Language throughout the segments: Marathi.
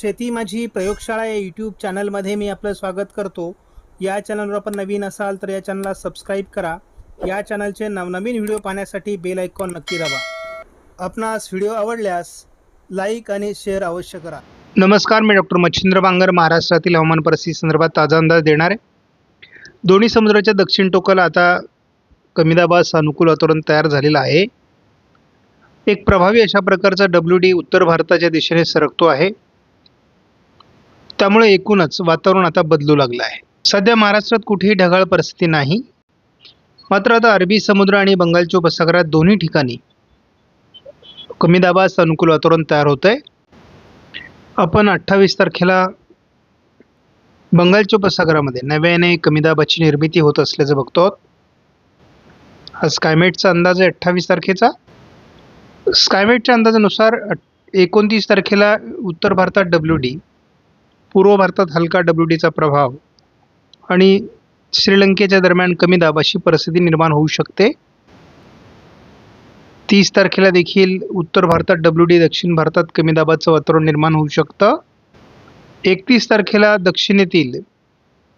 शेती माझी प्रयोगशाळा या यूट्यूब चॅनलमध्ये मी आपलं स्वागत करतो. या चॅनलवर आपण नवीन असाल तर या चॅनलला सबस्क्राईब करा. या चॅनलचे नवनवीन व्हिडिओ पाहण्यासाठी बेल आयकॉन नक्की दाबा. आपणास व्हिडिओ आवडल्यास लाईक आणि शेअर अवश्य करा. नमस्कार मी डॉक्टर मच्छिंद्र बांगर महाराष्ट्रातील हवामान परिस्थिती संदर्भात ताजा अंदाज देणार आहे. दोन्ही समुद्राच्या दक्षिण टोकाला आता कमी दाबाचं अनुकूल वातावरण तयार झालेलं आहे. एक प्रभावी अशा प्रकारचा डब्ल्यू डी उत्तर भारताच्या दिशेने सरकतो आहे. त्यामुळे एकूणच वातावरण आता बदलू लागलं आहे. सध्या महाराष्ट्रात कुठेही ढगाळ परिस्थिती नाही. मात्र आता अरबी समुद्र आणि बंगालच्या उपसागरात दोन्ही ठिकाणी कमी दाबाचं अनुकूल वातावरण तयार होतं आहे आपण अठ्ठावीस तारखेला बंगालच्या उपसागरामध्ये नव्याने कमी दाबाची निर्मिती होत असल्याचं बघतो आहोत. हा स्कायमेटचा अंदाज आहे अठ्ठावीस तारखेचा. स्कायमेटच्या अंदाजानुसार एकोणतीस तारखेला उत्तर भारतात डब्ल्यू डी पूर्व भारतात हलका डब्ल्यू डीचा प्रभाव आणि श्रीलंकेच्या दरम्यान कमी दाबाची परिस्थिती निर्माण होऊ शकते. तीस तारखेला देखील उत्तर भारतात डब्ल्यू डी दक्षिण भारतात कमी दाबाचं वातावरण निर्माण होऊ शकतं. एकतीस तारखेला दक्षिणेतील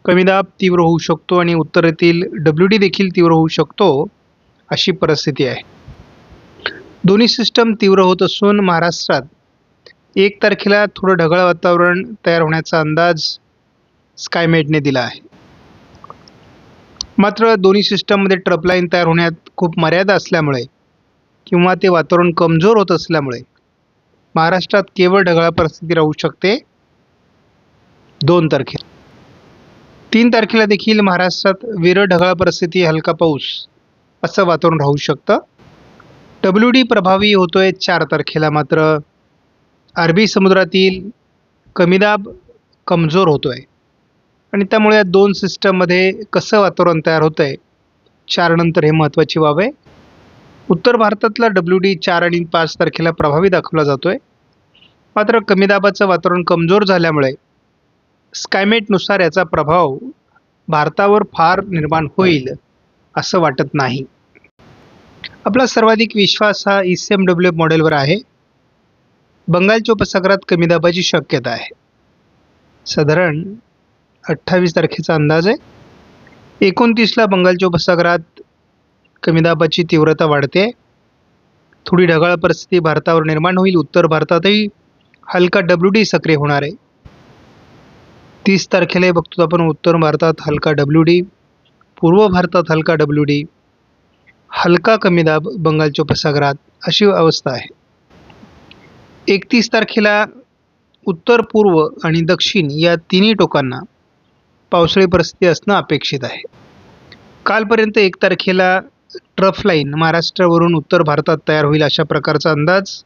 कमी दाब तीव्र होऊ शकतो आणि उत्तरेतील डब्ल्यू डी देखील तीव्र होऊ शकतो अशी परिस्थिती आहे. दोन्ही सिस्टम तीव्र होत असून महाराष्ट्रात एक तारखेला थोडं ढगाळ वातावरण तयार होण्याचा अंदाज स्कायमेटने दिला आहे. मात्र दोन्ही सिस्टममध्ये ट्रपलाईन तयार होण्यात खूप मर्यादा असल्यामुळे किंवा ते वातावरण कमजोर होत असल्यामुळे महाराष्ट्रात केवळ ढगाळ परिस्थिती राहू शकते दोन तारखेला तीन तारखेला देखील महाराष्ट्रात विरळ ढगाळ परिस्थिती हलका पाऊस असं वातावरण राहू शकतं. डब्ल्यू डी प्रभावी होतोय चार तारखेला मात्र. अरबी समुद्रातील कमी दाब कमजोर आहे आणि त्यामुळे या दोन सिस्टममध्ये कसं वातावरण तयार होतं आहे चार नंतर हे महत्त्वाची बाब आहे. उत्तर भारतातला डब्ल्यू डी चार आणि पाच तारखेला प्रभावी दाखवला जातो आहे मात्र कमी दाबाचं वातावरण कमजोर झाल्यामुळे स्कायमेटनुसार याचा प्रभाव भारतावर फार निर्माण होईल असं वाटत नाही. आपला सर्वाधिक विश्वास हा ई सी एम डब्ल्यू मॉडेलवर आहे. बंगालच्या उपसागरात कमी दाबाची शक्यता आहे. साधारण अठ्ठावीस तारखेचा अंदाज आहे. एकोणतीसला बंगालच्या उपसागरात कमी दाबाची तीव्रता वाढते. थोडी ढगाळ परिस्थिती भारतावर निर्माण होईल. उत्तर भारतातही हलका डब्ल्यू डी सक्रिय होणार आहे. तीस तारखेला बघतो आपण उत्तर भारतात हलका डब्ल्यू डी पूर्व भारतात हलका डब्ल्यू डी हलका कमी दाब बंगालच्या उपसागरात अशी अवस्था आहे. एकतीस तारखेला उत्तर पूर्व आणि दक्षिण या तिन्ही टोकांना पावसाळी परिस्थिती असणं अपेक्षित आहे. कालपर्यंत एक तारखेला ट्रफ लाईन महाराष्ट्रावरून उत्तर भारतात तयार होईल अशा प्रकारचा अंदाज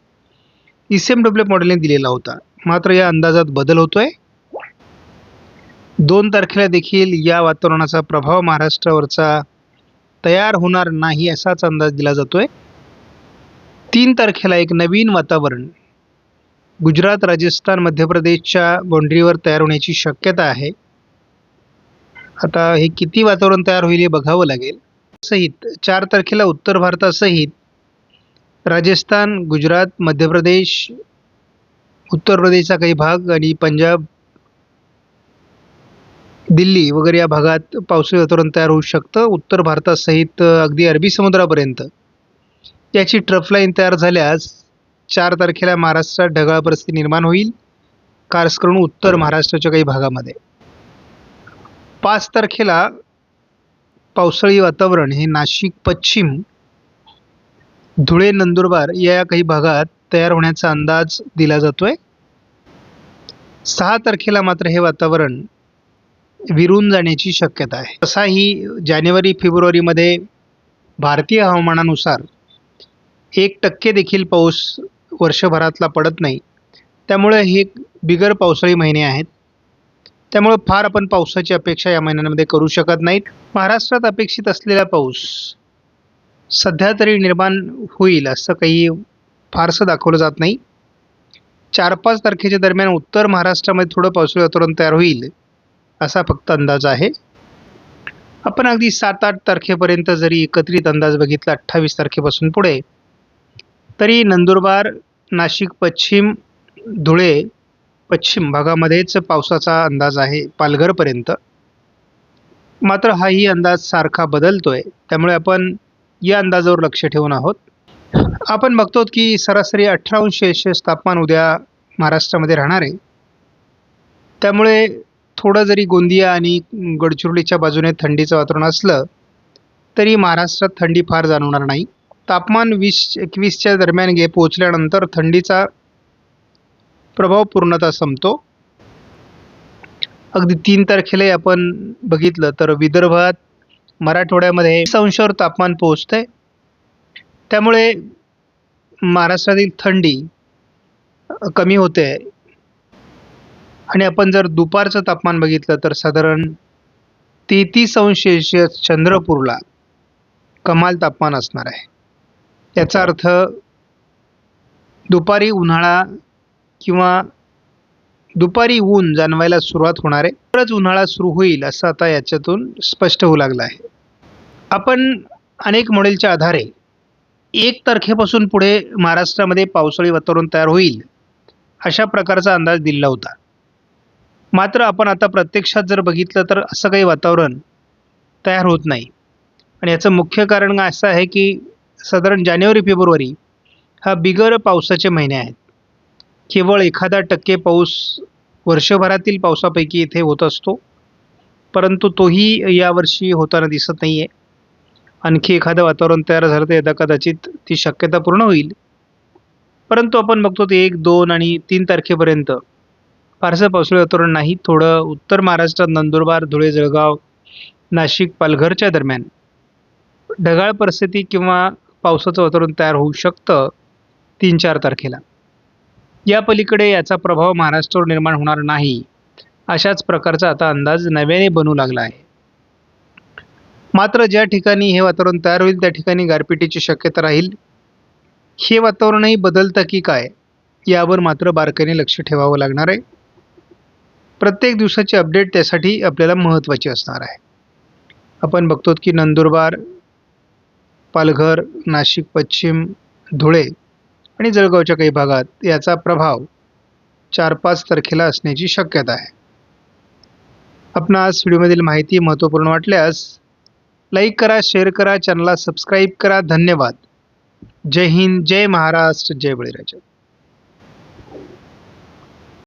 ई सी एम डब्ल्यू मॉडेलने दिलेला होता. मात्र या अंदाजात बदल होतोय. दोन तारखेला देखील या वातावरणाचा प्रभाव महाराष्ट्रावरचा तयार होणार नाही असाच अंदाज दिला जातोय. तीन तारखेला एक नवीन वातावरण गुजरात राजस्थान मध्य प्रदेशच्या बाउंड्रीवर तयार होण्याची शक्यता आहे. आता हे किती वातावरण तयार होईल हे बघावं लागेल. सहित चार तारखेला उत्तर भारतासहित राजस्थान गुजरात मध्य प्रदेश उत्तर प्रदेशचा काही भाग आणि पंजाब दिल्ली वगैरे या भागात पावसाळी वातावरण तयार होऊ शकतं. उत्तर भारतासहित अगदी अरबी समुद्रापर्यंत. याची ट्रफलाईन तयार झाल्यास चार तारखेला महाराष्ट्रात ढगाळ परिस्थिती निर्माण होईल. खास करून उत्तर महाराष्ट्राच्या काही भागामध्ये. पाच तारखेला पावसाळी वातावरण हे नाशिक पश्चिम धुळे नंदुरबार या काही भागात तयार होण्याचा अंदाज दिला जातोय. सहा तारखेला मात्र हे वातावरण विरून जाण्याची शक्यता आहे. तसाही जानेवारी फेब्रुवारीमध्ये भारतीय हवामानानुसार एक टक्के देखील पाऊस वर्षभरातला पडत नाही. त्यामुळे हे बिगर पावसाळी महिने आहेत. त्यामुळं फार आपण पावसाची अपेक्षा या महिन्यांमध्ये करू शकत नाहीत. महाराष्ट्रात अपेक्षित असलेला पाऊस सध्या तरी निर्माण होईल असं काही फारसं दाखवलं जात नाही. चार पाच तारखेच्या दरम्यान उत्तर महाराष्ट्रामध्ये थोडं पावसाळी वातावरण तयार होईल असा फक्त अंदाज आहे. आपण अगदी सात आठ तारखेपर्यंत जरी एकत्रित अंदाज बघितला अठ्ठावीस तारखेपासून पुढे तरी नंदुरबार नाशिक पश्चिम धुळे पश्चिम भागामध्येच पावसाचा अंदाज आहे पालघरपर्यंत. मात्र हाही अंदाज सारखा बदलतोय त्यामुळे आपण या अंदाजावर लक्ष ठेवून आहोत. आपण बघतो की सरासरी अठरा अंश सेल्सिअस तापमान उद्या महाराष्ट्रामध्ये राहणार आहे. त्यामुळे थोडं जरी गोंदिया आणि गडचिरोलीच्या बाजूने थंडीचं वातावरण असलं तरी महाराष्ट्रात थंडी फार जाणवणार नाही. तापमान वीस एकवीसच्या दरम्यान गे पोहोचल्यानंतर थंडीचा प्रभाव पूर्णतः संपतो. अगदी तीन तारखेलाही आपण बघितलं तर विदर्भात मराठवाड्यामध्ये वीस अंशावर तापमान पोहोचतंय. त्यामुळे महाराष्ट्रातील थंडी कमी होते. आणि आपण जर दुपारचं तापमान बघितलं तर साधारण तेहतीस अंश सेल्शियस चंद्रपूरला कमाल तापमान असणार आहे. याचा अर्थ दुपारी उन्हाळा किंवा दुपारी ऊन जाणवायला सुरुवात होणार आहे. तरच उन्हाळा सुरू होईल असं आता याच्यातून स्पष्ट होऊ लागलं आहे. आपण अनेक मॉडेलच्या आधारे एक तारखेपासून पुढे महाराष्ट्रामध्ये पावसाळी वातावरण तयार होईल अशा प्रकारचा अंदाज दिला होता. मात्र आपण आता प्रत्यक्षात जर बघितलं तर असं काही वातावरण तयार होत नाही. आणि याचं मुख्य कारण असं आहे की साधारण जानेवारी फेब्रुवारी हा बिगर पावसाचे महिने आहेत. केवळ एखादा टक्के पाऊस वर्षभरातील पावसापैकी इथे होत असतो परंतु तोही यावर्षी होताना दिसत नाही आहे आणखी एखादं वातावरण तयार झालं तर यदा कदाचित ती शक्यता पूर्ण होईल. परंतु आपण बघतो ते एक दोन आणि तीन तारखेपर्यंत. फारसं पावसाळी वातावरण नाही थोडं उत्तर महाराष्ट्रात नंदुरबार धुळे जळगाव नाशिक पालघरच्या दरम्यान. ढगाळ परिस्थिती किंवा पावसाचं वातावरण तयार होऊ शकतं तीन चार तारखेला. या पलीकडे याचा प्रभाव महाराष्ट्रावर निर्माण होणार नाही अशाच प्रकारचा आता अंदाज नव्याने बनू लागला आहे. मात्र ज्या ठिकाणी हे वातावरण तयार होईल त्या ठिकाणी गारपिटीची शक्यता राहील. हे वातावरणही बदलतं की काय यावर मात्र बारकाईने लक्ष ठेवावं लागणार आहे. प्रत्येक दिवसाची अपडेट त्यासाठी आपल्याला महत्त्वाची असणार आहे. आपण बघतो की नंदुरबार पालघर नाशिक पश्चिम धुळे आणि जळगावच्या काही भागात याचा प्रभाव चार पाच तारखेला असण्याची शक्यता आहे. आपणास व्हिडिओमधील माहिती महत्त्वपूर्ण वाटल्यास लाईक करा शेअर करा चॅनलला सबस्क्राईब करा. धन्यवाद. जय हिंद जय महाराष्ट्र जय बळीराजा.